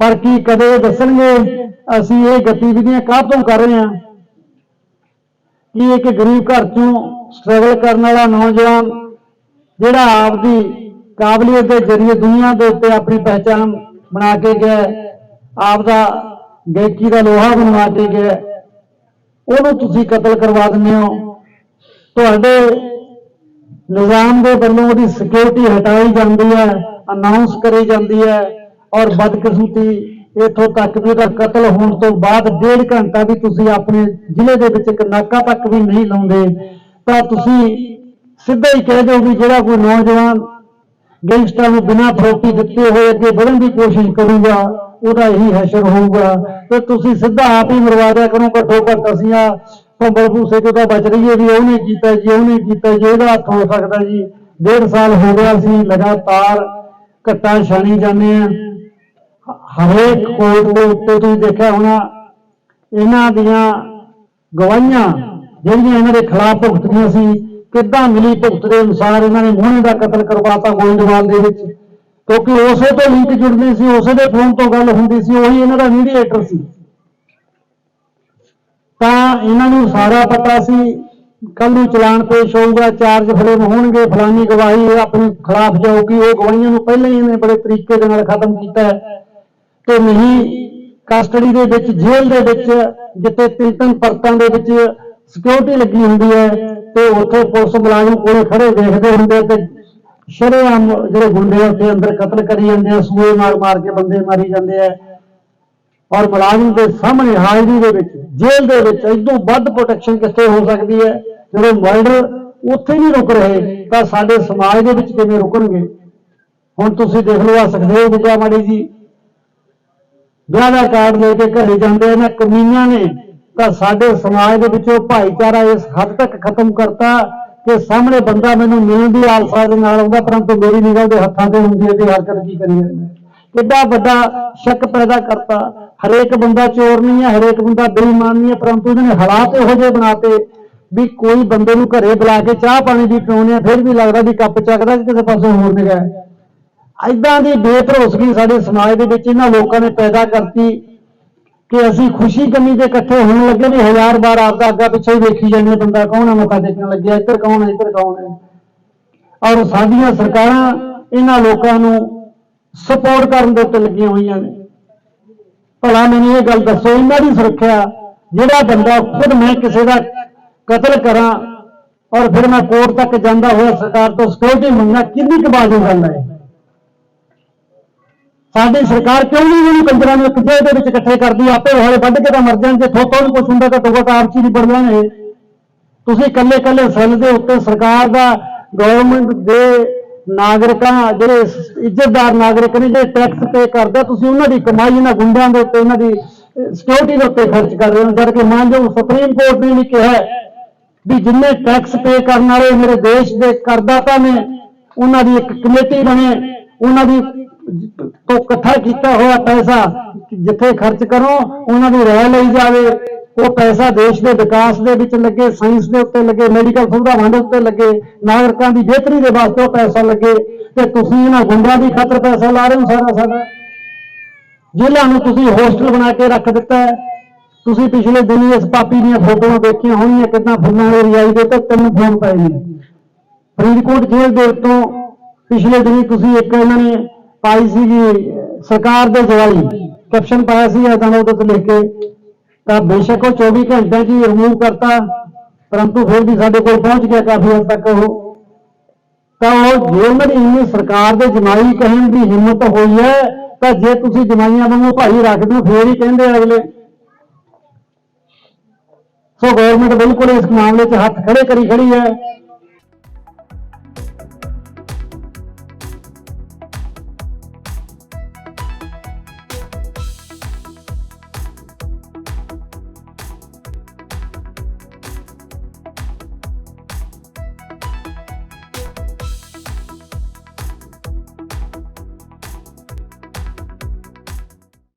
ਪਰ ਕੀ ਕਦੇ ਦੱਸਣਗੇ? ਅਸੀਂ ਇਹ ਗਤੀਵਿਧੀਆਂ ਕਾਹਤੋਂ ਕਰ ਰਹੇ ਹਾਂ? ਕਿ ਇੱਕ ਗਰੀਬ ਘਰ ਚੋਂ ਸਟਰਗਲ ਕਰਨ ਵਾਲਾ ਨੌਜਵਾਨ ਜਿਹੜਾ ਆਪਦੀ ਕਾਬਲੀਅਤ ਦੇ ਜ਼ਰੀਏ ਦੁਨੀਆ ਦੇ ਉੱਤੇ ਆਪਣੀ ਪਹਿਚਾਨ ਬਣਾ ਕੇ ਗਿਆ ਆਪਦਾ ਗਾਇਕੀ ਦਾ ਲੋਹਾ ਬਣਵਾ ਕੇ ਗਿਆ ਉਹਨੂੰ ਤੁਸੀਂ ਕਤਲ ਕਰਵਾ ਦਿੰਦੇ ਹੋ। ਤੁਹਾਡੇ ਨਿਜ਼ਾਮ ਦੇ ਵੱਲੋਂ ਉਹਦੀ ਸਿਕਿਉਰਿਟੀ ਹਟਾਈ ਜਾਂਦੀ ਹੈ ਅਨਾਉਂਸ ਕਰੀ ਜਾਂਦੀ ਹੈ। ਔਰ ਬਦਕਿਸਮਤੀ ਇਥੋਂ ਤੱਕ ਵੀ ਉਹਦਾ ਕਤਲ ਹੋਣ ਤੋਂ ਬਾਅਦ ਡੇਢ ਘੰਟਾ ਵੀ ਤੁਸੀਂ ਆਪਣੇ ਜ਼ਿਲ੍ਹੇ ਦੇ ਵਿੱਚ ਇੱਕ ਨਾਕਾ ਤੱਕ ਵੀ ਨਹੀਂ ਲਾਉਂਦੇ, ਤਾਂ ਤੁਸੀਂ ਸਿੱਧਾ ਹੀ ਕਹਿ ਦਿਓ ਵੀ ਜਿਹੜਾ ਕੋਈ ਨੌਜਵਾਨ ਗੈਂਗਸਟਰਾਂ ਨੂੰ ਬਿਨਾਂ ਫਰੋਤੀ ਦਿੱਤੇ ਹੋਏ ਅੱਗੇ ਵਧਣ ਦੀ ਕੋਸ਼ਿਸ਼ ਕਰੂਗਾ, ਉਹਦਾ ਇਹੀ ਹਸ਼ਰ ਹੋਊਗਾ। ਤੇ ਤੁਸੀਂ ਸਿੱਧਾ ਆਪ ਹੀ ਮਰਵਾ ਦਿਆ ਕਰੋ, ਘੱਟੋ ਘੱਟ ਅਸੀਂ ਆ ਭੰਬਲ ਭੂਸੇ ਤੋਂ ਤਾਂ ਬਚ ਰਹੀਏ ਵੀ ਉਹਨੇ ਕੀਤਾ ਜੀ ਉਹਨੇ ਕੀਤਾ ਜੀ ਇਹਦਾ ਹੱਥ ਹੋ ਸਕਦਾ ਜੀ। ਡੇਢ ਸਾਲ ਹੋ ਗਿਆ ਸੀ ਲਗਾਤਾਰ ਘੱਟਾ ਛਾਣੀ ਜਾਂਦੇ ਆ ਹਰੇਕ ਕੋਰਟ ਦੇ ਉੱਤੇ ਤੁਸੀਂ ਦੇਖਿਆ ਹੋਣਾ, ਇਹਨਾਂ ਦੀਆਂ ਗਵਾਹੀਆਂ, ਜਿਹੜੀਆਂ ਇਹਨਾਂ ਦੇ ਖਿਲਾਫ ਭੁਗਤੀਆਂ ਸੀ, ਕਿੱਦਾਂ ਮਿਲੀ ਭੁਗਤ ਦੇ ਅਨੁਸਾਰ ਇਹਨਾਂ ਨੇ ਮੋਹਣੇ ਦਾ ਕਤਲ ਕਰਵਾਤਾ ਗੋਇੰਦਵਾਲ ਦੇ ਵਿੱਚ। ਕਿਉਂਕਿ ਉਸੇ ਤੋਂ ਲਿੰਕ ਜੁੜਦੇ ਸੀ, ਉਸੇ ਦੇ ਫੋਨ ਤੋਂ ਗੱਲ ਹੁੰਦੀ ਸੀ, ਉਹੀ ਇਹਨਾਂ ਦਾ ਮੀਡੀਏਟਰ ਸੀ। ਤਾਂ ਇਹਨਾਂ ਨੂੰ ਸਾਰਾ ਪਤਾ ਸੀ ਕੱਲ ਨੂੰ ਚਲਾਨ ਪੇਸ਼ ਹੋਊਗਾ ਚਾਰਜ ਫਰੇਮ ਹੋਣਗੇ, ਫਲਾਨੀ ਗਵਾਹੀ ਆਪਣੇ ਖਿਲਾਫ ਜਾਊਗੀ, ਉਹ ਗਵਾਹੀਆਂ ਨੂੰ ਪਹਿਲਾਂ ਹੀ ਇਹਨੇ ਬੜੇ ਤਰੀਕੇ ਦੇ ਨਾਲ ਖਤਮ ਕੀਤਾ ਹੈ। ਤੇ ਨਹੀਂ, ਕਸਟਡੀ ਦੇ ਵਿੱਚ, ਜੇਲ੍ਹ ਦੇ ਵਿੱਚ, ਜਿੱਥੇ ਤਿੰਨ ਤਿੰਨ ਪਰਤਾਂ ਦੇ ਵਿੱਚ ਸਿਕਿਉਰਿਟੀ ਲੱਗੀ ਹੁੰਦੀ ਹੈ, ਤੇ ਉੱਥੇ ਪੁਲਿਸ ਮੁਲਾਜ਼ਮ ਕੋਲੇ ਖੜੇ ਦੇਖਦੇ ਹੁੰਦੇ ਤੇ ਸ਼ਰੇਆਮ ਜਿਹੜੇ ਗੁੰਡੇ ਆ ਉੱਥੇ ਅੰਦਰ ਕਤਲ ਕਰੀ ਜਾਂਦੇ ਆ, ਸੂਏ ਮਾਰ ਮਾਰ ਕੇ ਬੰਦੇ ਮਾਰੀ ਜਾਂਦੇ ਆ। ਔਰ ਮੁਲਾਜ਼ਮ ਦੇ ਸਾਹਮਣੇ ਹਾਜ਼ਰੀ ਦੇ ਵਿੱਚ, ਜੇਲ੍ਹ ਦੇ ਵਿੱਚ ਇਦੋਂ ਵੱਧ ਪ੍ਰੋਟੈਕਸ਼ਨ ਕਿੱਥੇ ਹੋ ਸਕਦੀ ਹੈ? ਜਦੋਂ ਮਰਡਰ ਉੱਥੇ ਨਹੀਂ ਰੁਕ ਰਹੇ, ਤਾਂ ਸਾਡੇ ਸਮਾਜ ਦੇ ਵਿੱਚ ਕਿਵੇਂ ਰੁਕਣਗੇ? ਹੁਣ ਤੁਸੀਂ ਦੇਖ ਲਓ ਆ ਸੁਖਦੇਵ ਬੁੱਗਾ ਮਾੜੀ ਜੀ ਵਿਆਹ ਦਾ ਕਾਰਡ ਲੈ ਕੇ ਘਰੇ ਜਾਂਦੇ ਨੇ ਕਮੀਆਂ ਨੇ। ਤਾਂ ਸਾਡੇ ਸਮਾਜ ਦੇ ਵਿੱਚੋਂ ਭਾਈਚਾਰਾ ਇਸ ਹੱਦ ਤੱਕ ਖਤਮ ਕਰਤਾ ਕਿ ਸਾਹਮਣੇ ਬੰਦਾ ਮੈਨੂੰ ਮਿਲਣ ਦੀ ਆਲਸਾ ਦੇ ਨਾਲ ਆਉਂਦਾ, ਪਰੰਤੂ ਮੇਰੀ ਨਿਗਾਹ ਦੇ ਹੱਥਾਂ ਤੇ ਹੁੰਦੀ ਹੈ ਤੇ ਹਰਕਤ ਕੀ ਕਰੀ ਜਾਂਦਾ ਕਿੱਡਾ ਵੱਡਾ ਸ਼ੱਕ ਪੈਦਾ ਕਰਤਾ। ਹਰੇਕ ਬੰਦਾ ਚੋਰ ਨਹੀਂ ਹੈ, ਹਰੇਕ ਬੰਦਾ ਬੇਈਮਾਨ ਨਹੀਂ ਹੈ, ਪਰੰਤੂ ਇਹਨਾਂ ਹਾਲਾਤ ਇਹੋ ਜਿਹੇ ਬਣਾਤੇ ਵੀ ਕੋਈ ਬੰਦੇ ਨੂੰ ਘਰੇ ਬੁਲਾ ਕੇ ਚਾਹ ਪਾਣੀ ਦੀ ਪਿਉਣੇ ਆ ਫਿਰ ਵੀ ਲੱਗਦਾ ਵੀ ਕੱਪ ਚੱਕਦਾ ਕਿ ਕਿਸੇ ਪਾਸੇ ਹੋਰ ਨਿਗਾਹ ਹੈ ਐਦਾਂ ਦੀ ਬੇਭਰੋਸਗੀ ਸਾਡੇ ਸਮਾਜ ਦੇ ਵਿੱਚ ਇਹਨਾਂ ਲੋਕਾਂ ਨੇ ਪੈਦਾ ਕਰਤੀ ਕਿ ਅਸੀਂ ਖੁਸ਼ੀ ਕਮੀ ਦੇ ਇਕੱਠੇ ਹੋਣ ਲੱਗੇ ਵੀ ਹਜ਼ਾਰ ਵਾਰ ਆਪਦਾ ਅੱਗਾ ਪਿੱਛੇ ਹੀ ਦੇਖੀ ਜਾਂਦੇ ਬੰਦਾ ਕੌਣ ਆ, ਮੱਥਾ ਟੇਕਣ ਲੱਗਿਆ, ਇੱਧਰ ਕੌਣ ਹੈ ਇੱਧਰ ਕੌਣ ਹੈ ਔਰ ਸਾਡੀਆਂ ਸਰਕਾਰਾਂ ਇਹਨਾਂ ਲੋਕਾਂ ਨੂੰ ਸਪੋਰਟ ਕਰਨ ਦੇ ਉੱਤੇ ਲੱਗੀਆਂ ਹੋਈਆਂ ਨੇ। ਭਲਾ ਮੈਨੂੰ ਇਹ ਗੱਲ ਦੱਸੋ, ਇਹਨਾਂ ਦੀ ਸੁਰੱਖਿਆ, ਜਿਹੜਾ ਬੰਦਾ ਖੁਦ ਮੈਂ ਕਿਸੇ ਦਾ ਕਤਲ ਕਰਾਂ ਔਰ ਫਿਰ ਮੈਂ ਕੋਰਟ ਤੱਕ ਜਾਂਦਾ ਹੋਇਆ ਸਰਕਾਰ ਤੋਂ ਸਿਕਿਉਰਿਟੀ ਮੰਗਣਾ, ਕਿੰਨੀ ਕੁ ਬਾਜੂ ਗੱਲ ਹੈ? ਸਾਡੀ ਸਰਕਾਰ ਕਿਉਂ ਨਹੀਂ ਇਹਨੂੰ ਕੰਜਰਾਂ ਨੂੰ ਇੱਕ ਜੇਲ੍ਹ ਦੇ ਵਿੱਚ ਇਕੱਠੇ ਕਰਦੀ? ਆਪੇ ਹਾਲੇ ਵੱਢ ਕੇ ਤਾਂ ਮਰ ਜਾਣ ਜੇ ਥੋਤੋਂ ਨੂੰ ਕੁਛ ਹੁੰਦਾ ਤਾਂ ਤੋਬਾ ਤਾਂ ਆਪ ਚ ਹੀ ਨਿਬੜ ਜਾਣਗੇ। ਤੁਸੀਂ ਇਕੱਲੇ ਇਕੱਲੇ ਸੈੱਲ ਦੇ ਉੱਤੇ ਸਰਕਾਰ ਦਾ ਗਵਰਨਮੈਂਟ ਦੇ ਨਾਗਰਿਕਾਂ, ਜਿਹੜੇ ਇੱਜ਼ਤਦਾਰ ਨਾਗਰਿਕ ਨੇ, ਜਿਹੜੇ ਟੈਕਸ ਪੇ ਕਰਦੇ, ਤੁਸੀਂ ਉਹਨਾਂ ਦੀ ਕਮਾਈ ਇਹਨਾਂ ਗੁੰਡਿਆਂ ਦੇ ਉੱਤੇ ਉਹਨਾਂ ਦੀ ਸਿਕਿਉਰਿਟੀ ਦੇ ਉੱਤੇ ਖਰਚ ਕਰ ਰਹੇ ਹੋ। ਜਦ ਕਿ ਮਾਨਯੋਗ ਸੁਪਰੀਮ ਕੋਰਟ ਨੇ ਵੀ ਕਿਹਾ ਵੀ ਜਿੰਨੇ ਟੈਕਸ ਪੇ ਕਰਨ ਵਾਲੇ ਮੇਰੇ ਦੇਸ਼ ਦੇ ਕਰਦਾਤਾ ਨੇ, ਉਹਨਾਂ ਦੀ ਇੱਕ ਕਮੇਟੀ ਬਣੇ, ਉਹਨਾਂ ਦੀ ਤੋਂ ਇਕੱਠਾ ਕੀਤਾ ਹੋਇਆ ਪੈਸਾ ਜਿੱਥੇ ਖਰਚ ਕਰੋ, ਉਹਨਾਂ ਦੀ ਰਹਿ ਲਈ ਜਾਵੇ। ਉਹ ਪੈਸਾ ਦੇਸ਼ ਦੇ ਵਿਕਾਸ ਦੇ ਵਿੱਚ ਲੱਗੇ ਸਾਇੰਸ ਦੇ ਉੱਤੇ ਲੱਗੇ ਮੈਡੀਕਲ ਸੁਵਿਧਾਵਾਂ ਦੇ ਉੱਤੇ ਲੱਗੇ, ਨਾਗਰਿਕਾਂ ਦੀ ਬਿਹਤਰੀ ਦੇ ਵਾਸਤੇ ਉਹ ਪੈਸਾ ਲੱਗੇ। ਤੇ ਤੁਸੀਂ ਇਹਨਾਂ ਗੁੰਡਾਂ ਦੀ ਖਾਤਰ ਪੈਸਾ ਲਾ ਰਹੇ ਹੋ ਸਾਰਾ ਸਾਡਾ। ਜੇਲ੍ਹਾਂ ਨੂੰ ਤੁਸੀਂ ਹੋਸਟਲ ਬਣਾ ਕੇ ਰੱਖ ਦਿੱਤਾ ਹੈ। ਤੁਸੀਂ ਪਿਛਲੇ ਦਿਨੀ ਇਸ ਪਾਪੀ ਦੀਆਂ ਫੋਟੋਆਂ ਦੇਖੀਆਂ ਹੋਣੀਆਂ ਕਿੰਨਾ ਫੁੱਲਾਂ ਦੀ ਰਜਾਈ ਦੇ ਤੇ ਤਿੰਨ ਫੋਨ ਪਏ ਨੇ। ਫਰੀਦਕੋਟ ਜੇਲ੍ਹ ਦੇ ਉੱਤੋਂ ਪਿਛਲੇ ਦਿਨੀ ਤੁਸੀਂ ਇੱਕ ਇਹਨਾਂ ਨੇ ਪਾਈ ਸੀਗੀ ਸਰਕਾਰ ਦੇ ਜਵਾਈ ਕੈਪਸ਼ਨ ਪਾਇਆ ਸੀ ਐਦਾਂ ਉਹਦੇ ਤੇ ਲਿਖ ਕੇ। ਤਾਂ ਬੇਸ਼ੱਕ ਉਹ 24 ਘੰਟਿਆਂ 'ਚ ਹੀ ਰਿਮੂਵ ਕਰਤਾ, ਪਰੰਤੂ ਫਿਰ ਵੀ ਸਾਡੇ ਕੋਲ ਪਹੁੰਚ ਗਿਆ ਕਾਫੀ ਹੱਦ ਤੱਕ ਉਹ। ਤਾਂ ਉਹ ਜੇ ਇੰਨੀ ਸਰਕਾਰ ਦੇ ਜਮਾਈ ਕਹਿਣ ਦੀ ਹਿੰਮਤ ਹੋਈ ਹੈ, ਤਾਂ ਜੇ ਤੁਸੀਂ ਜਮਾਈਆਂ ਵਾਂਗੂ ਭਾਈ ਰੱਖਦੇ ਹੋ, ਫੇਰ ਹੀ ਕਹਿੰਦੇ ਅਗਲੇ। ਸੋ ਗਵਰਨਮੈਂਟ ਬਿਲਕੁਲ ਇਸ ਮਾਮਲੇ 'ਚ ਹੱਥ ਖੜੇ ਕਰੀ ਖੜੀ ਹੈ।